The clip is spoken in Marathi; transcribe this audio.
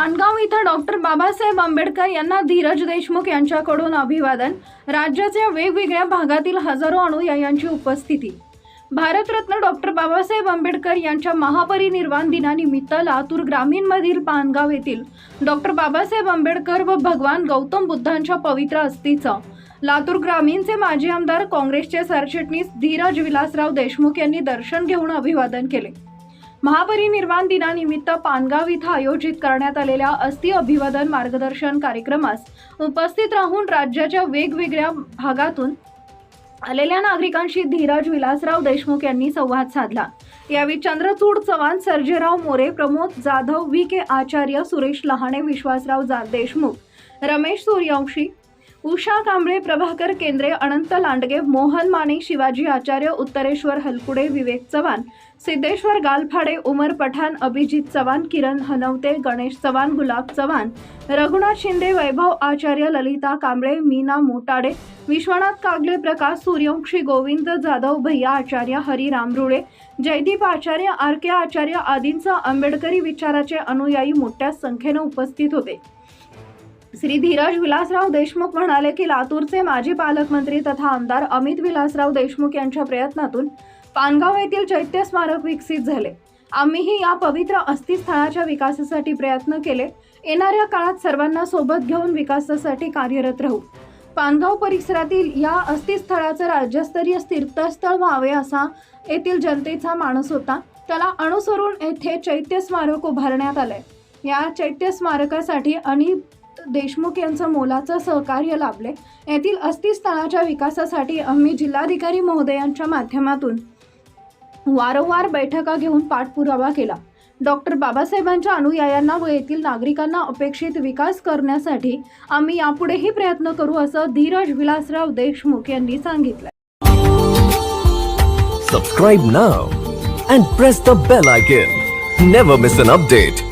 पानगाव इथं डॉक्टर बाबासाहेब आंबेडकर यांना धीरज देशमुख यांच्याकडून अभिवादन. राज्याच्या वेगवेगळ्या भागातील हजारो अनुयायांची उपस्थिती. भारतरत्न डॉक्टर बाबासाहेब आंबेडकर यांच्या महापरिनिर्वाण दिनानिमित्त लातूर ग्रामीणमधील पानगाव येथील डॉक्टर बाबासाहेब आंबेडकर व भगवान गौतम बुद्धांच्या पवित्र अस्थीचं लातूर ग्रामीणचे माजी आमदार काँग्रेसचे सरचिटणीस धीरज विलासराव देशमुख यांनी दर्शन घेऊन अभिवादन केले. महापरिनिर्वाण दिनानिमित्त पानगाव इथं आयोजित करण्यात आलेल्या अस्थि अभिवादन मार्गदर्शन कार्यक्रमास उपस्थित राहून राज्याच्या वेगवेगळ्या भागातून आलेल्या नागरिकांशी धीरज विलासराव देशमुख यांनी संवाद साधला. यावेळी चंद्रचूड चव्हाण सर्जेराव मोरे प्रमोद जाधव व्ही के आचार्य सुरेश लहाणे विश्वासराव जा देशमुख रमेश सूर्यवंशी उषा कांबळे प्रभाकर केंद्रे अनंत लांडगे मोहन माने शिवाजी आचार्य उत्तरेश्वर हलकुडे विवेक चव्हाण सिद्धेश्वर गालफाडे उमर पठाण अभिजित चव्हाण किरण हनवते गणेश चव्हाण गुलाब चव्हाण रघुनाथ शिंदे वैभव आचार्य ललिता कांबळे मीना मोटाडे विश्वनाथ कागले प्रकाश सूर्यवंशी गोविंद जाधव भैया आचार्य हरी रामरुळे जयदीप आचार्य आर के आचार्य आदींचा आंबेडकरी विचाराचे अनुयायी मोठ्या संख्येनं उपस्थित होते. श्री धीरज विलासराव देशमुख म्हणाले की लातूरचे माजी पालकमंत्री तथा आमदार अमित विलासराव देशमुख यांच्या प्रयत्नातून पानगाव येथील चैत्य स्मारक विकसित झाले. आम्हीही या पवित्र अस्थिस्थळाच्या विकासासाठी प्रयत्न केले. येणाऱ्या काळात सर्वांना सोबत घेऊन विकासासाठी कार्यरत राहू. पानगाव परिसरातील या अस्थिस्थळाचं राज्यस्तरीय तीर्थस्थळ व्हावे असा येथील जनतेचा माणूस होता. त्याला अनुसरून येथे चैत्य स्मारक उभारण्यात आलंय. या चैत्य स्मारकासाठी आणि देशमुख यांचं मोलाचं सहकार्य लाभले. येथील अस्थिस्थळाच्या विकासासाठी आम्ही जिल्हाधिकारी महोदयांच्या माध्यमातून वारंवार बैठका घेऊन पाठपुरावा केला. डॉक्टर बाबासाहेबांच्या अनुयायांना व येथील नागरिकांना अपेक्षित विकास करण्यासाठी आम्ही यापुढेही प्रयत्न करू असं धीरज विलासराव देशमुख यांनी सांगितलं subscribe now and press the bell icon never miss an update